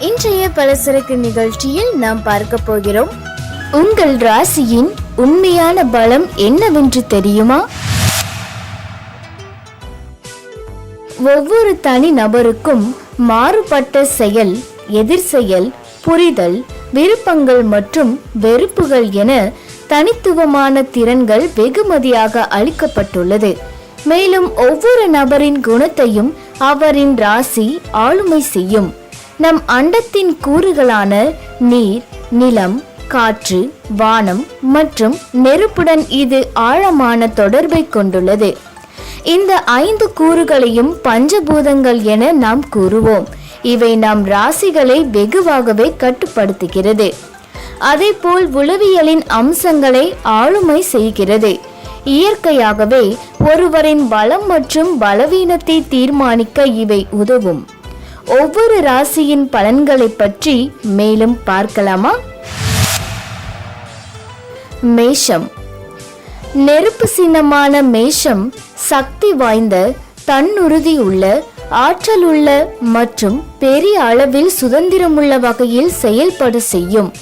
இன்றைய பலசரக்கு நிகழ்ச்சியில் நாம் பார்க்க போகிறோம். உங்கள் ராசியின் உண்மையான பலம் என்னவென்று தெரியுமா? ஒவ்வொரு தனி நபருக்கும் மாறுபட்ட செயல் எதிர் செயல் புரிதல் விருப்பங்கள் மற்றும் வெறுப்புகள் என தனித்துவமான திறன்கள் வெகுமதியாக அளிக்கப்பட்டுள்ளது. மேலும் ஒவ்வொரு நபரின் குணத்தையும் அவரின் ராசி ஆளுமை செய்யும். நம் அண்டத்தின் கூறுகளான நீர் நிலம் காற்று வானம் மற்றும் நெருப்புடன் இது ஆழமான தொடர்பை கொண்டுள்ளது. இந்த ஐந்து கூறுகளையும் பஞ்சபூதங்கள் என நாம் கூறுவோம். இவை நம் ராசிகளை வெகுவாகவே கட்டுப்படுத்துகிறது. அதேபோல் உளவியலின் அம்சங்களை ஆளுமை செய்கிறது. இயற்கையாகவே ஒருவரின் பலம் மற்றும் பலவீனத்தை தீர்மானிக்க இவை உதவும். ஒவ்வொரு ராசியின் பலன்களை பற்றி மேலும் பார்க்கலாமா? மேஷம். நெருப்பு சின்னமான மேஷம் சக்தி வாய்ந்த தன்னுறுதி உள்ள ஆற்றலுள்ள மற்றும் பெரிய அளவில் சுதந்திரமுள்ள வகையில் செயல்பட செய்யும்.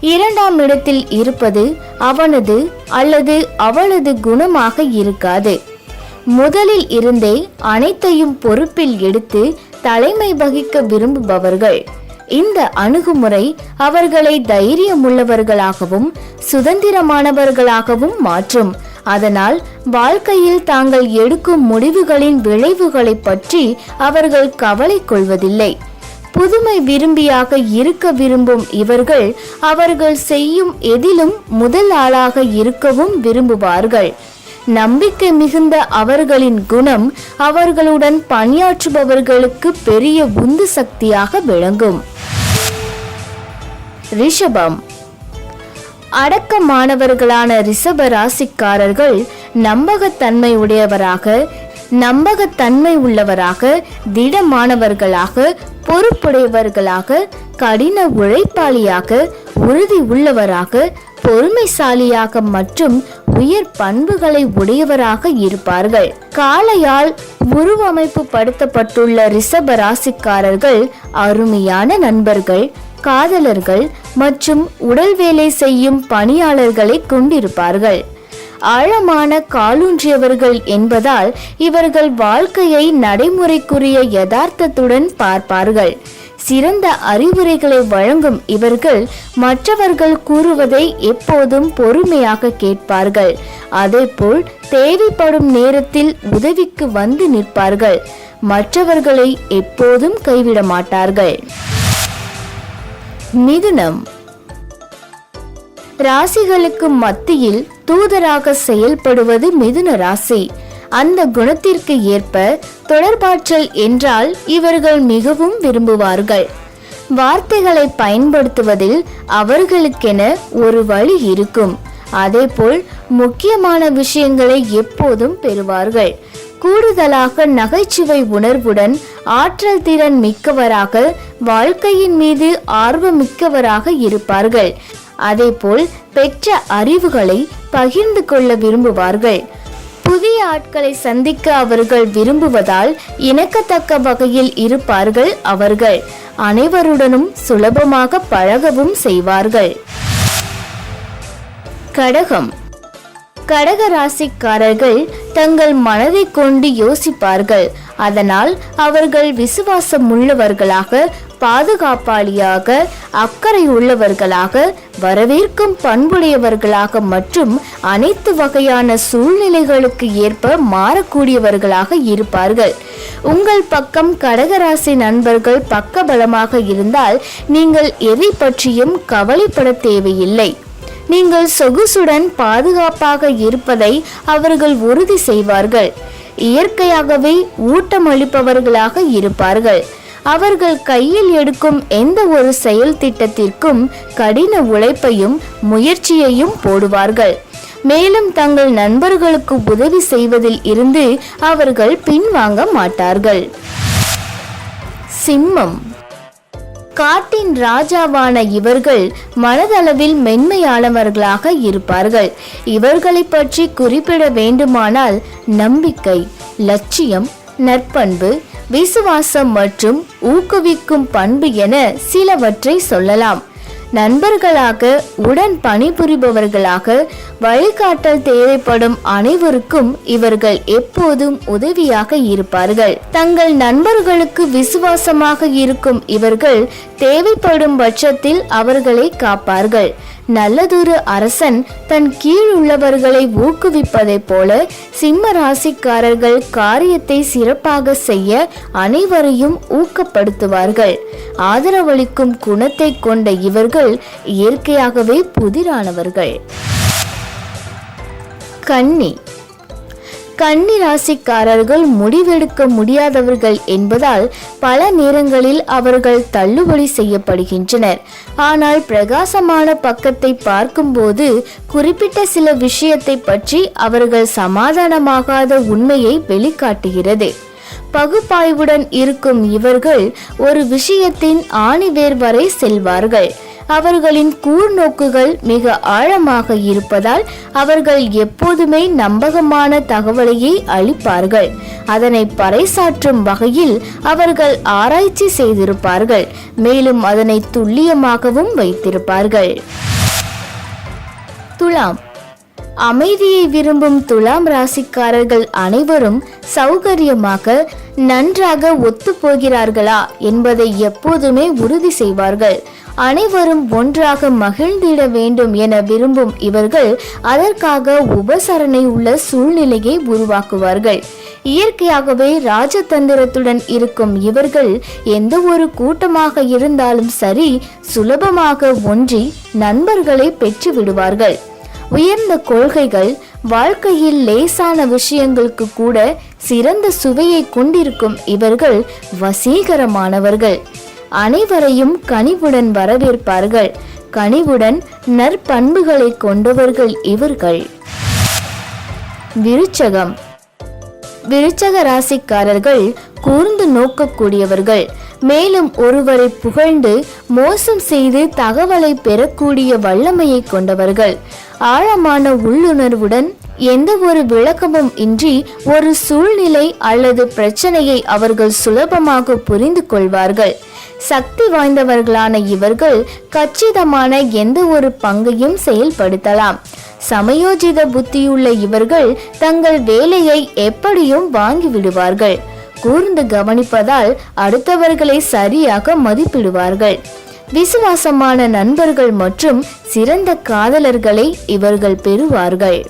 இரண்டாம் இடத்தில் இருப்பது அவனது அல்லது அவளது குணமாக இருக்காது. முதலில் இருந்தே அனைத்தையும் பொறுப்பில் எடுத்து தலைமை வகிக்க விரும்புபவர்கள். இந்த அணுகுமுறை அவர்களை தைரியமுள்ளவர்களாகவும் சுதந்திரமானவர்களாகவும் மாற்றும். அதனால் வாழ்க்கையில் தாங்கள் எடுக்கும் முடிவுகளின் விளைவுகளை பற்றி அவர்கள் கவலை கொள்வதில்லை. புதுமை விரும்பியாக இருக்க விரும்பும் இவர்கள் அவர்கள் செய்யும் எதிலும் முதல் ஆளாக இருக்கவும் விரும்புவார்கள். நம்பிக்கை மிகுந்த அவர்களின் குணம் அவர்களுடன் பணியாற்றுபவர்களுக்கு பெரிய உந்து சக்தியாக விளங்கும். ரிஷபம். அடக்கமானவர்களான ரிஷப ராசிக்காரர்கள் நம்பகத்தன்மை உடையவராக நம்பகத்தன்மை உள்ளவராக திடமானவர்களாக பொறுப்புடையவர்களாக கடின உழைப்பாளியாக உறுதி உள்ளவராக பொறுமைசாலியாக மற்றும் உயர் பண்புகளை உடையவராக இருப்பார்கள். காளையால் உருவமைப்பு படுத்தப்பட்டுள்ள ரிஷப ராசிக்காரர்கள் அருமையான நண்பர்கள் காதலர்கள் மற்றும் உடல் வேலை செய்யும் பணியாளர்களை கொண்டிருப்பார்கள். ஆழமான காலூன்றியவர்கள் என்பதால் இவர்கள் வாழ்க்கையை நடைமுறைக்குரிய யதார்த்தத்துடன் பார்ப்பார்கள். சிறந்த அறிவுரைகளை வழங்கும் இவர்கள் மற்றவர்கள் கூறுவதை எப்போதும் பொறுமையாக கேட்பார்கள். அதேபோல் தேவைப்படும் நேரத்தில் உதவிக்கு வந்து நிற்பார்கள். மற்றவர்களை எப்போதும் கைவிட மாட்டார்கள். மிதுனம். ராசிகளுக்கு மத்தியில் தூதராக செயல்படுவது மிதுன ராசி. அந்த குணத்திற்கு ஏற்ப தொடர்பாற்றல் என்றால் இவர்கள் மிகவும் விரும்புவார்கள். வார்த்தைகளை பயன்படுத்துவதில் அவர்களுக்கென ஒரு வழி இருக்கும். அதேபோல் முக்கியமான விஷயங்களை எப்போதும் பெறுவார்கள். கூடுதலாக நகைச்சுவை உணர்வுடன் ஆற்றல் திறன் மிக்கவராக வாழ்க்கையின் மீது ஆர்வமிக்கவராக இருப்பார்கள். அதேபோல் பெற்ற அறிவுகளை பகிர்ந்து கொள்ள விரும்புவார்கள். புதிய ஆட்களை சந்திக்க அவர்கள் விரும்புவதால் இணக்கத்தக்க வகையில் இருப்பார்கள் அவர்கள். அனைவருடனும் சுலபமாக பழகவும் செய்வார்கள். கடகம். கடக ராசிக்காரர்கள் தங்கள் மனதை கொண்டு யோசிப்பார்கள். அதனால் அவர்கள் விசுவாசம் உள்ளவர்களாக பாதுகாப்பாளியாக அக்கறை உள்ளவர்களாக வரவேற்கும் பண்புடையவர்களாக மற்றும் அனைத்து வகையான சூழ்நிலைகளுக்கு ஏற்ப மாறக்கூடியவர்களாக இருப்பார்கள். உங்கள் பக்கம் கடகராசி நண்பர்கள் பக்கபலமாக இருந்தால் நீங்கள் எதை பற்றியும் கவலைப்பட தேவையில்லை. நீங்கள் சொகுசுடன் பாதுகாப்பாக இருப்பதை அவர்கள் உறுதி செய்வார்கள். இயற்கையாகவே ஊட்டமளிப்பவர்களாக இருப்பார்கள். அவர்கள் கையில் எடுக்கும் எந்த ஒரு செயல் திட்டத்திற்கும் கடின உழைப்பையும் முயற்சியையும் போடுவார்கள். மேலும் தங்கள் நண்பர்களுக்கு உதவி செய்வதில் இருந்து அவர்கள் பின்வாங்க மாட்டார்கள். சிம்மம். காட்டின் ராஜாவான இவர்கள் மனதளவில் மென்மையானவர்களாக இருப்பார்கள். இவர்களை பற்றி குறிப்பிட வேண்டுமானால் நம்பிக்கை லட்சியம் நற்பண்பு விசுவாசம் மற்றும் ஊக்குவிக்கும் பண்பு என சிலவற்றை சொல்லலாம். நண்பர்களாக உடன் பணிபுரிபவர்களாக வழிகாட்டல் தேவைப்படும் அனைவருக்கும் இவர்கள் எப்போதும் உதவியாக இருப்பார்கள். தங்கள் நண்பர்களுக்கு விசுவாசமாக இருக்கும் இவர்கள் தேவைப்படும் பட்சத்தில் அவர்களை காப்பார்கள். நல்லதொரு அரசன் தன் கீழ் உள்ளவர்களை ஊக்குவிப்பதைப் போல சிம்ம ராசிக்காரர்கள் காரியத்தை சிறப்பாக செய்ய அனைவரையும் ஊக்கப்படுத்துவார்கள். ஆதரவளிக்கும் குணத்தை கொண்ட இவர்கள் இயற்கையாகவே புதிரானவர்கள். கன்னி கன்னி ராசிக்காரர்கள் முடிவெடுக்க முடியாதவர்கள் என்பதால் பல நேரங்களில் அவர்கள் தள்ளுபடி செய்யப்படுகின்றனர். ஆனால் பிரகாசமான பக்கத்தை பார்க்கும்போது குறிப்பிட்ட சில விஷயத்தை பற்றி அவர்கள் சமாதானமாகாத உண்மையை வெளிக்காட்டுகிறது. பகுப்பாய்வுடன் இருக்கும் இவர்கள் ஒரு விஷயத்தின் ஆணிவேர் வரை செல்வார்கள். அவர்களின் கூர்நோக்குகள் மிக ஆழமாக இருப்பதால் அவர்கள் எப்போதுமே நம்பகமான தகவலையே அளிப்பார்கள். அதனை பறைசாற்றும் வகையில் அவர்கள் ஆராய்ச்சி செய்திருப்பார்கள். மேலும் அதனை துல்லியமாகவும் வைத்திருப்பார்கள். துலாம். அமைதியை விரும்பும் துலாம் ராசிக்காரர்கள் அனைவரும் சௌகரியமாக நன்றாக ஒத்துப்போகிறார்களா என்பதை எப்போதுமே உறுதி செய்வார்கள். அனைவரும் ஒன்றாக மகிழ்ந்திட வேண்டும் என விரும்பும் இவர்கள் அதற்காக உபசரணை உள்ள சூழ்நிலையை உருவாக்குவார்கள். இயற்கையாகவே ராஜதந்திரத்துடன் இருக்கும் இவர்கள் எந்த ஒரு கூட்டமாக இருந்தாலும் சரி சுலபமாக ஒன்றி நண்பர்களை பெற்று விடுவார்கள் உயர்ந்த கொள்கைகள் வாழ்க்கையில் லேசான விஷயங்களுக்கு கூட சிறந்த சுவையை கொண்டிருக்கும் இவர்கள் வசீகரமானவர்கள். அனைவரையும் கனிவுடன் வரவேற்பார்கள். கனிவுடன் நற்பண்புகளை கொண்டவர்கள் இவர்கள். விருச்சகம். விருச்சக ராசிக்காரர்கள் கூர்ந்து நோக்கக்கூடியவர்கள். மேலும் ஒருவரை புகழ்ந்து மோசம் செய்து தகவலை பெறக்கூடிய வல்லமையை கொண்டவர்கள். ஆழமான உள்ளுணர்வுடன் எந்த ஒரு விளக்கமும் இன்றி ஒரு சூழ்நிலை அல்லது பிரச்சனையை அவர்கள் சுலபமாக புரிந்து கொள்வார்கள். சக்தி வாய்ந்தவர்களான இவர்கள் கச்சிதமான எந்த ஒரு பங்கையும் செயல்படுத்தலாம். சமயோஜித புத்தியுள்ள இவர்கள் தங்கள் வேலையை எப்படியும் வாங்கிவிடுவார்கள். கூர்ந்து கவனிப்பதால் அடுத்தவர்களை சரியாக மதிப்பிடுவார்கள். விசுவாசமான நண்பர்கள் மற்றும் சிறந்த காதலர்களை இவர்கள் பெறுவார்கள்.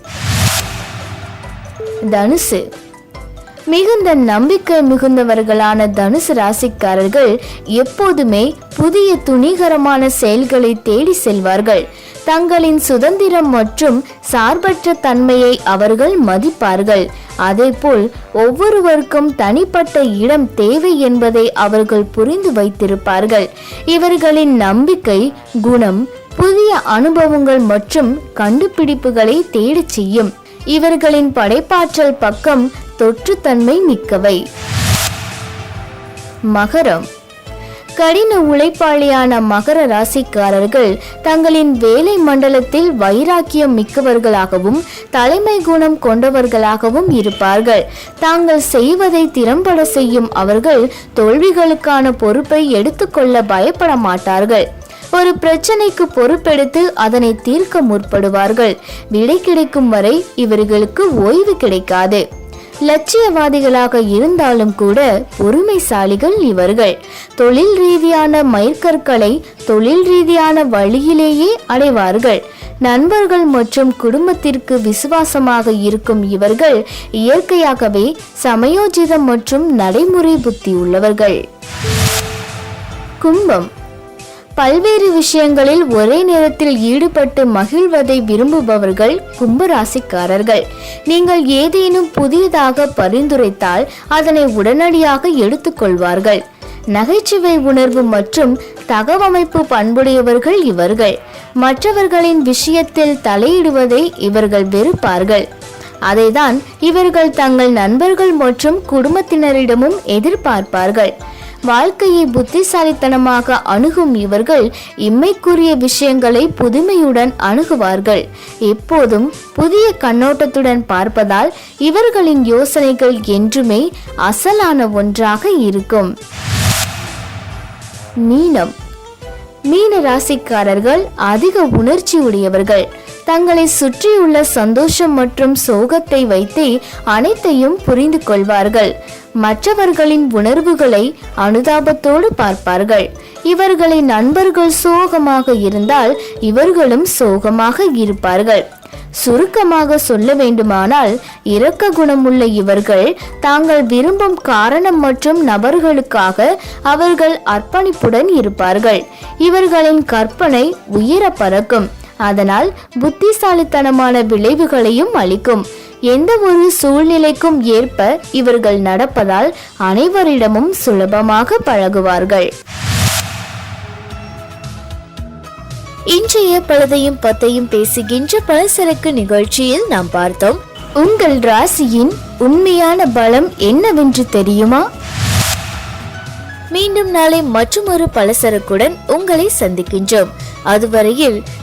தனுசு மிகுந்த நம்பிக்கை மிகுந்தவர்களான தனுசு ராசிக்காரர்கள் எப்போதுமே புதிய துணிகரமான செயல்களை தேடி செல்வார்கள். தங்களின் சுதந்திரம் மற்றும் சார்பற்ற தன்மையை அவர்கள் மதிப்பார்கள். அதேபோல் ஒவ்வொருவருக்கும் தனிப்பட்ட இடம் தேவை என்பதை அவர்கள் புரிந்து வைத்திருப்பார்கள். இவர்களின் நம்பிக்கை குணம் புதிய அனுபவங்கள் மற்றும் கண்டுபிடிப்புகளை தேடச் செய்யும். இவர்களின் படைப்பாற்றல் பக்கம் தொற்றுத்தன்மை மிக்கவை. மகரம். கடின உழைப்பாளியான மகர ராசிக்காரர்கள் தங்களின் வேலை மண்டலத்தில் வைராக்கியம் மிக்கவர்களாகவும் தலைமை குணம் கொண்டவர்களாகவும் இருப்பார்கள். தாங்கள் செய்வதை திறம்பட செய்யும் அவர்கள் தோல்விகளுக்கான பொறுப்பை எடுத்துக்கொள்ள பயப்பட மாட்டார்கள். ஒரு பிரச்சனைக்கு பொறுப்பெடுத்து அதனை தீர்க்க முற்படுவார்கள். விடை கிடைக்கும் வரை இவர்களுக்கு ஓய்வு கிடைக்காது. லட்சியவாதிகளாக இருந்தாலும் கூட பொறுமைசாலிகள் இவர்கள். தொழில் ரீதியான மைற்கற்களை தொழில் ரீதியான வழியிலேயே அடைவார்கள். நண்பர்கள் மற்றும் குடும்பத்திற்கு விசுவாசமாக இருக்கும் இவர்கள் இயற்கையாகவே சமயோஜிதம் மற்றும் நடைமுறை புத்தி உள்ளவர்கள். கும்பம். பல்வேறு விஷயங்களில் ஒரே நேரத்தில் ஈடுபட்டு மகிழ்வதை விரும்புபவர்கள் கும்பராசிக்காரர்கள். நீங்கள் ஏதேனும் புதியதாக பரிந்துரைத்தால் அதனை உடனடியாக எடுத்துக்கொள்வார்கள். நகைச்சுவை உணர்வு மற்றும் தகவமைப்பு பண்புடையவர்கள் இவர்கள். மற்றவர்களின் விஷயத்தில் தலையிடுவதை இவர்கள் வெறுப்பார்கள். அதைதான் இவர்கள் தங்கள் நண்பர்கள் மற்றும் குடும்பத்தினரிடமும் எதிர்பார்ப்பார்கள். வாழ்க்கையை புத்திசாலித்தனமாக அணுகும் இவர்கள் இம்மைக்குரிய விஷயங்களை புதுமையுடன் அணுகுவார்கள். எப்போதும் புதிய கண்ணோட்டத்துடன் பார்ப்பதால் இவர்களின் யோசனைகள் என்றுமே அசலான ஒன்றாக இருக்கும். மீனம். மீன ராசிக்காரர்கள் அதிக உணர்ச்சி உடையவர்கள். தங்களை சுற்றியுள்ள சந்தோஷம் மற்றும் சோகத்தை வைத்தே அனைத்தையும் புரிந்து கொள்வார்கள். மற்றவர்களின் உணர்வுகளை அனுதாபத்தோடு பார்ப்பார்கள். இவர்களின் நண்பர்கள் சோகமாக இருந்தால் இவர்களும் சோகமாக இருப்பார்கள். சுருக்கமாக சொல்ல வேண்டுமானால் இரக்க குணமுள்ள இவர்கள் தாங்கள் விரும்பும் காரணம் மற்றும் நபர்களுக்காக அவர்கள் அர்ப்பணிப்புடன் இருப்பார்கள். இவர்களின் கற்பனை உயர பறக்கும். அதனால் புத்திசாலித்தனமான விளைவுகளையும் அளிக்கும். எந்த ஒரு சூழ்நிலைக்கும் ஏற்ப இவர்கள் நடப்பதால் அனைவரிடமும் சுலபமாக பழகுவார்கள். இன்றைய பழுதையும் பத்தையும் பேசுகின்ற பலசரக்கு நிகழ்ச்சியில் நாம் பார்த்தோம். உங்கள் ராசியின் உண்மையான பலம் என்னவென்று தெரியுமா? மீண்டும் நாளை மற்றொரு பலசரக்குடன் உங்களை சந்திக்கின்றோம். அதுவரையில்